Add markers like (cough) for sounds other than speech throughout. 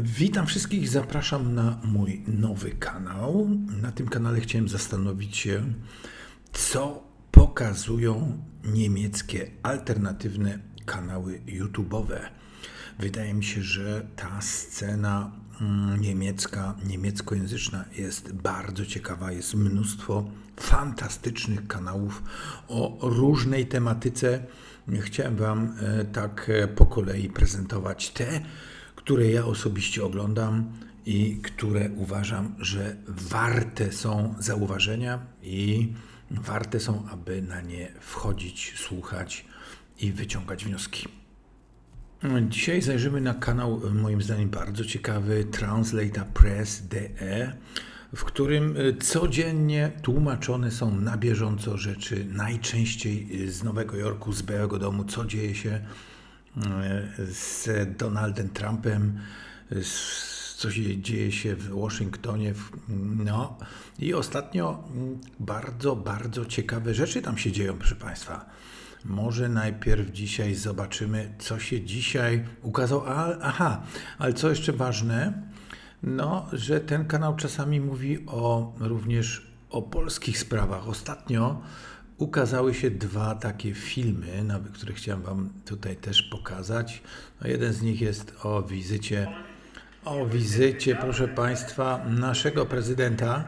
Witam wszystkich, zapraszam na mój nowy kanał. Na tym kanale chciałem zastanowić się, co pokazują niemieckie alternatywne kanały YouTube'owe. Wydaje mi się, że ta scena mm, niemiecka, niemieckojęzyczna jest bardzo ciekawa. Jest mnóstwo fantastycznych kanałów o różnej tematyce. Chciałem Wam e, tak e, po kolei prezentować te, które ja osobiście oglądam i które uważam, że warte są zauważenia i warte są, aby na nie wchodzić, słuchać i wyciągać wnioski. Dzisiaj zajrzymy na kanał, moim zdaniem bardzo ciekawy, Translator Press DE, w którym codziennie tłumaczone są na bieżąco rzeczy, najczęściej z Nowego Jorku, z Białego Domu, co dzieje się z Donaldem Trumpem, z, co się dzieje się w Waszyngtonie. No i ostatnio bardzo, bardzo ciekawe rzeczy tam się dzieją, proszę Państwa. Może najpierw dzisiaj zobaczymy, co się dzisiaj ukazało. Aha, ale co jeszcze ważne, no, że ten kanał czasami mówi o również o polskich sprawach. Ostatnio ukazały się dwa takie filmy, które chciałem Wam tutaj też pokazać. No jeden z nich jest o wizycie, o wizycie, proszę Państwa, naszego prezydenta.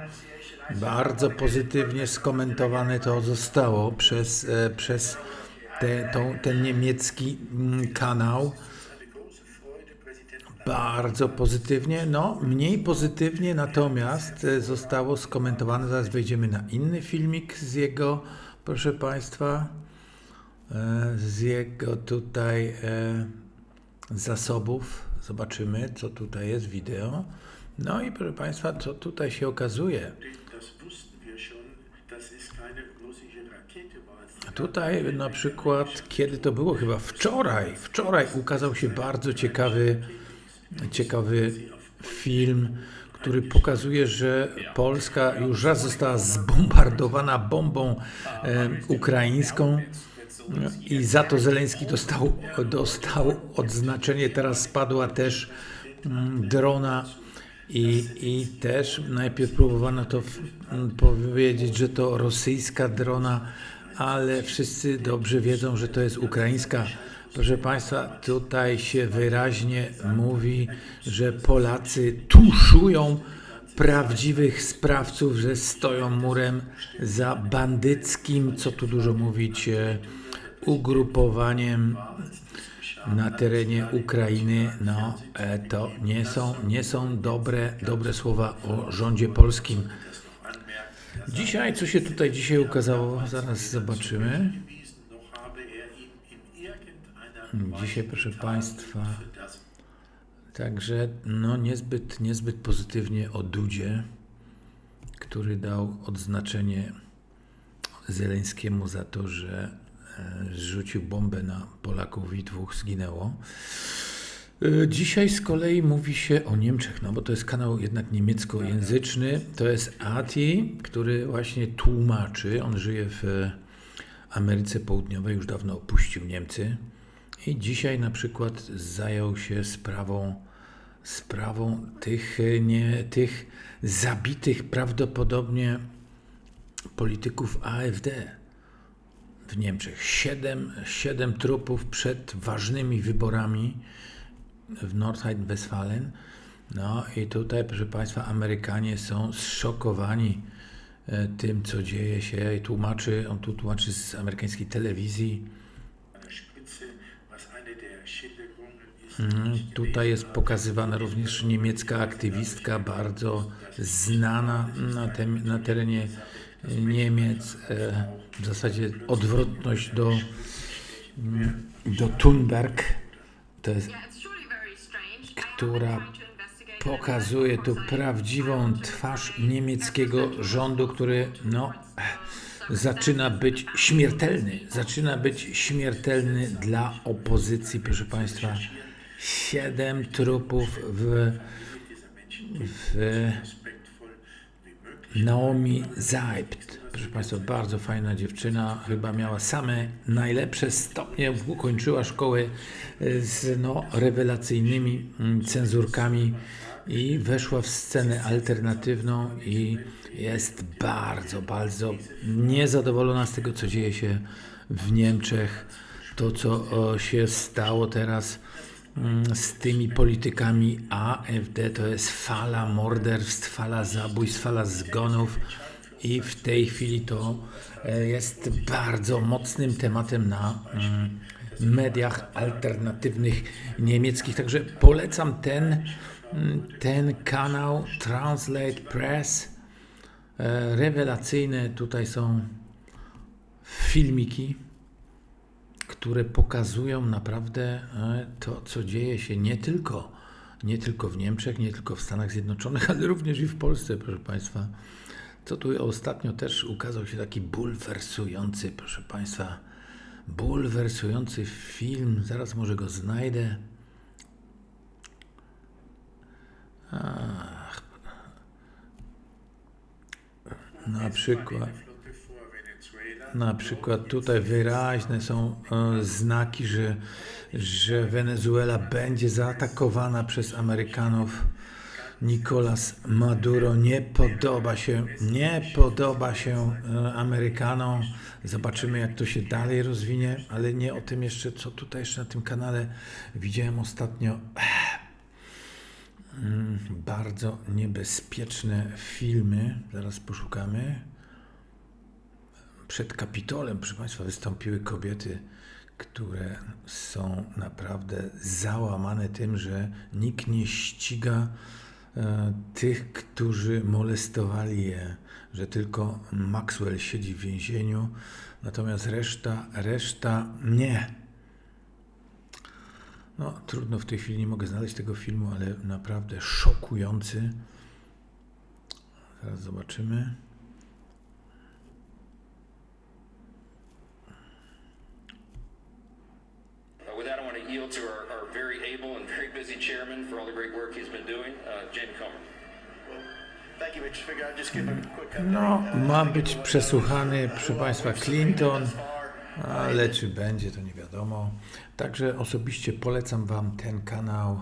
Bardzo pozytywnie skomentowane to zostało przez, e, przez te, tą, ten niemiecki mm, kanał. Bardzo pozytywnie, no mniej pozytywnie natomiast e, zostało skomentowane, zaraz wejdziemy na inny filmik z jego proszę Państwa, e, z jego tutaj e, zasobów. Zobaczymy, co tutaj jest wideo. No i proszę Państwa, co tutaj się okazuje. Tutaj na przykład, kiedy to było chyba wczoraj, wczoraj ukazał się bardzo ciekawy, ciekawy film który pokazuje, że Polska już raz została zbombardowana bombą e, ukraińską i za to Zeleński dostał, dostał odznaczenie. Teraz spadła też mm, drona i, i też najpierw próbowano to powiedzieć, że to rosyjska drona, ale wszyscy dobrze wiedzą, że to jest ukraińska Proszę Państwa, tutaj się wyraźnie mówi, że Polacy tuszują prawdziwych sprawców, że stoją murem za bandyckim, co tu dużo mówić, e, ugrupowaniem na terenie Ukrainy. No, e, to nie są, nie są dobre, dobre słowa o rządzie polskim. Dzisiaj, co się tutaj dzisiaj ukazało, zaraz zobaczymy. Dzisiaj, proszę Państwa, także no niezbyt, niezbyt pozytywnie o Dudzie, który dał odznaczenie Zeleńskiemu za to, że e, rzucił bombę na Polaków i dwóch zginęło. E, dzisiaj z kolei mówi się o Niemczech, no bo to jest kanał jednak niemieckojęzyczny. To jest Ati, który właśnie tłumaczy. On żyje w Ameryce Południowej, już dawno opuścił Niemcy. I dzisiaj na przykład zajął się sprawą, sprawą tych, nie, tych zabitych prawdopodobnie polityków AfD w Niemczech. Siedem, siedem trupów przed ważnymi wyborami w Nordrhein-Westfalen. No i tutaj, proszę Państwa, Amerykanie są zszokowani e, tym, co dzieje się. I tłumaczy, on tu tłumaczy z amerykańskiej telewizji, Tutaj jest pokazywana również niemiecka aktywistka, bardzo znana na, na terenie Niemiec. E, w zasadzie odwrotność do, do Thunberg, to jest, która pokazuje tu prawdziwą twarz niemieckiego rządu, który no, zaczyna być śmiertelny. Zaczyna być śmiertelny dla opozycji, proszę Państwa siedem trupów w, w Naomi Zaibt. Proszę Państwa, bardzo fajna dziewczyna. Chyba miała same najlepsze stopnie. Ukończyła szkołę z no, rewelacyjnymi mm, cenzurkami i weszła w scenę alternatywną i jest bardzo, bardzo niezadowolona z tego, co dzieje się w Niemczech. To, co się stało teraz z tymi politykami AfD, to jest fala morderstw, fala zabójstw, fala zgonów i w tej chwili to e, jest bardzo mocnym tematem na mm, mediach alternatywnych niemieckich. Także polecam ten, mm, ten kanał Translate Press. E, Rewelacyjne tutaj są filmiki, które pokazują naprawdę e, to, co dzieje się nie tylko, nie tylko w Niemczech, nie tylko w Stanach Zjednoczonych, (laughs) ale również i w Polsce, proszę Państwa. Co tu ostatnio też ukazał się taki bulwersujący, proszę Państwa, bulwersujący film. Zaraz może go znajdę. Ach. Na przykład. Na przykład tutaj wyraźne są e, znaki, że, że Wenezuela będzie zaatakowana przez Amerykanów. Nicolas Maduro nie podoba się, nie podoba się e, Amerykanom. Zobaczymy, jak to się dalej rozwinie, ale nie o tym jeszcze, co tutaj jeszcze na tym kanale widziałem ostatnio. Mm, Bardzo niebezpieczne filmy. Zaraz poszukamy. Przed Kapitolem, proszę Państwa, wystąpiły kobiety, które są naprawdę załamane tym, że nikt nie ściga e, tych, którzy molestowali je, że tylko Maxwell siedzi w więzieniu, natomiast reszta, reszta nie. No, trudno w tej chwili nie mogę znaleźć tego filmu, ale naprawdę szokujący. Zaraz zobaczymy. Uh, With that, I want to yield to our, our very able and very busy chairman for all the great work he's been doing, uh, Jamie Comer. Thank you, Mr. Speaker. I'll just give a quick update. No, Uh, ma być przesłuchany, proszę Państwa, Clinton, ale czy będzie, to nie wiadomo. Także osobiście polecam Wam ten kanał,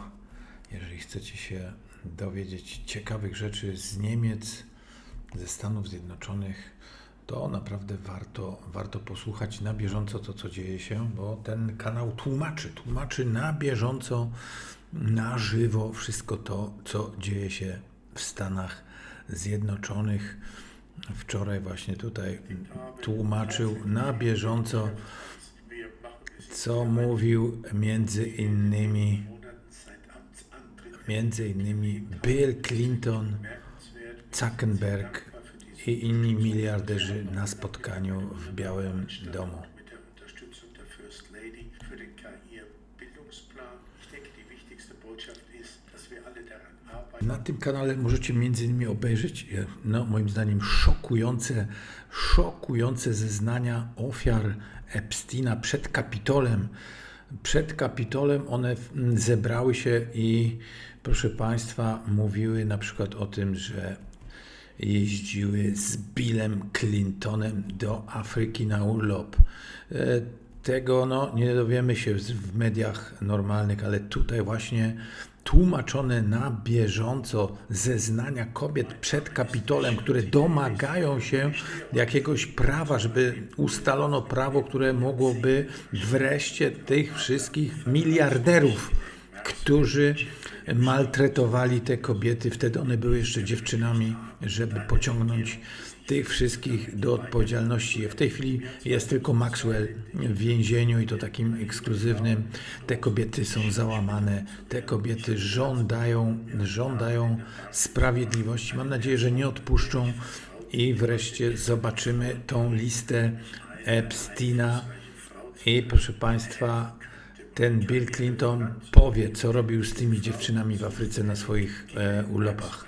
jeżeli chcecie się dowiedzieć ciekawych rzeczy z Niemiec, ze Stanów Zjednoczonych, to naprawdę warto, warto posłuchać na bieżąco to, co dzieje się, bo ten kanał tłumaczy, tłumaczy na bieżąco, na żywo wszystko to, co dzieje się w Stanach Zjednoczonych. Wczoraj właśnie tutaj tłumaczył na bieżąco, co mówił między innymi, między innymi Bill Clinton, Zuckerberg i inni miliarderzy na spotkaniu w Białym Domu. Na tym kanale możecie między innymi obejrzeć, e, no, moim zdaniem, szokujące, szokujące zeznania ofiar Epsteina przed Kapitolem. Przed Kapitolem one zebrały się i, proszę Państwa, mówiły na przykład o tym, że jeździły z Billem Clintonem do Afryki na urlop. E, Tego no, nie dowiemy się w- w mediach normalnych, ale tutaj właśnie tłumaczone na bieżąco zeznania kobiet przed Kapitolem, które domagają się jakiegoś prawa, żeby ustalono prawo, które mogłoby wreszcie tych wszystkich miliarderów, którzy maltretowali te kobiety, wtedy one były jeszcze dziewczynami, żeby pociągnąć tych wszystkich do odpowiedzialności. W tej chwili jest tylko Maxwell w więzieniu i to takim ekskluzywnym. Te kobiety są załamane, te kobiety żądają, żądają sprawiedliwości. Mam nadzieję, że nie odpuszczą i wreszcie zobaczymy tą listę Epsteina i proszę Państwa, ten Bill Clinton powie, co robił z tymi dziewczynami w Afryce na swoich e, urlopach.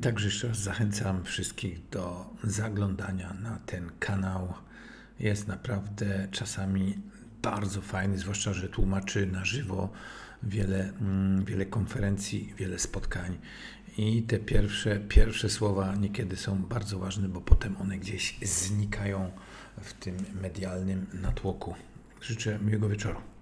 Także jeszcze raz zachęcam wszystkich do zaglądania na ten kanał. Jest naprawdę czasami bardzo fajny, zwłaszcza, że tłumaczy na żywo wiele, mm, wiele konferencji, wiele spotkań. I te pierwsze, pierwsze słowa niekiedy są bardzo ważne, bo potem one gdzieś znikają w tym medialnym natłoku. Życzę miłego wieczoru.